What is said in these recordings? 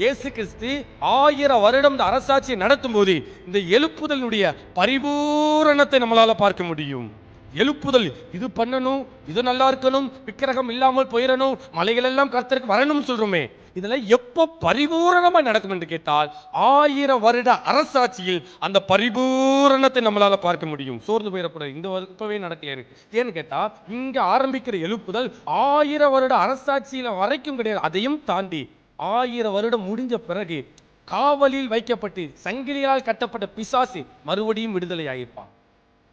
இயேசு கிறிஸ்து ஆயிரம் வருடம் இந்த அரசாட்சியை நடத்தும் போது இந்த எழுப்புதலுடைய பரிபூரணத்தை நம்மளால பார்க்க முடியும். எழுப்புதல் இது பண்ணணும் இது நல்லா இருக்கணும் விக்கிரகம் இல்லாமல் போயிடணும் மலைகள் எல்லாம் கர்த்தருக்கு வரணும்னு சொல்றோமே. இதெல்லாம் எப்போ பரிபூரணமா நடக்கும் என்று கேட்டால் ஆயிரம் வருட அரசாட்சியில் அந்த பரிபூரணத்தை நம்மளால பார்க்க முடியும். சோர்ந்து போயிடக்கூடாது இந்த இப்பவே நடக்கல ஏன்னு கேட்டா இங்க ஆரம்பிக்கிற எழுப்புதல் ஆயிரம் வருட அரசாட்சியில வரைக்கும் கிடையாது அதையும் தாண்டி ஆயிரம் வருடம் முடிஞ்ச பிறகு காவலில் வைக்கப்பட்டு சங்கிலியால் கட்டப்பட்ட பிசாசு மறுபடியும் விடுதலை ஆகிப்பான்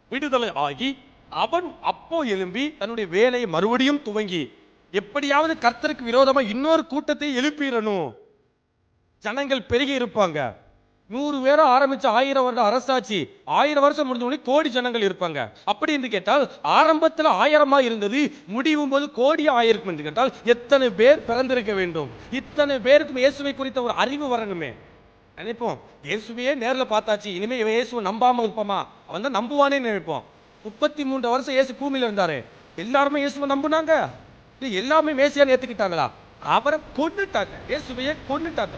விடுதலை ஆகி அவன் அப்போ எழும்பி தன்னுடைய வேலையை மறுபடியும் துவங்கி எப்படியாவது கர்த்தருக்கு விரோதமா இன்னொரு கூட்டத்தை எழுப்பிடணும் ஜனங்கள் பெருகி இருப்பாங்க. நூறு பேரை ஆரம்பிச்ச ஆயிரம் வருட அரசாட்சி ஆயிரம் வருஷம் முடிஞ்ச உடனே கோடி ஜனங்கள் இருப்பாங்க. அப்படி என்று கேட்டால் ஆரம்பத்தில் ஆயிரமா இருந்தது முடிவும் போது கோடியா ஆயிருக்கும் என்று கேட்டால் எத்தனை பேர் பிறந்திருக்க வேண்டும்? இத்தனை பேருக்கு இயேசுவை குறித்த ஒரு அறிவு வரணுமே. நினைப்போம் இயேசுவையே நேரில் பார்த்தாச்சு இனிமே இவன் இயேசுவை நம்பாம இருப்போமா? அவன் தான் நம்புவானே நினைப்போம். முப்பத்தி மூன்று வருஷம் இயேசு பூமியில் இருந்தாரு. எல்லாருமே இயேசுவை நம்புனாங்க. எல்லாமே மேசியான்னு ஏத்துக்கிட்டாங்களா அவரை கொன்னுட்டாங்க. இயேசுவையே கொன்னுட்டாங்க.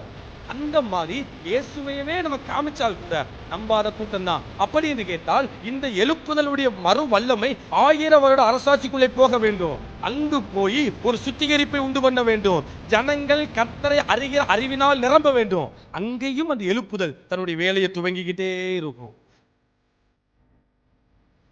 அந்த மாதிரி இயேசுவையவே நம்ம காமிச்சால் கூட நம்பாத கூட்டம் தான் அப்படி என்று கேட்டால் இந்த எழுப்புதலுடைய மறு வல்லமை ஆயிரம் வருட அரசாட்சிக்குள்ளே போக வேண்டும். அங்கு போய் ஒரு சுத்திகரிப்பை உண்டு பண்ண வேண்டும். ஜனங்கள் கத்தரை அறிகிற அறிவினால் நிரம்ப வேண்டும். அங்கேயும் அந்த எழுப்புதல் தன்னுடைய வேலையை துவங்கிக்கிட்டே இருக்கும்.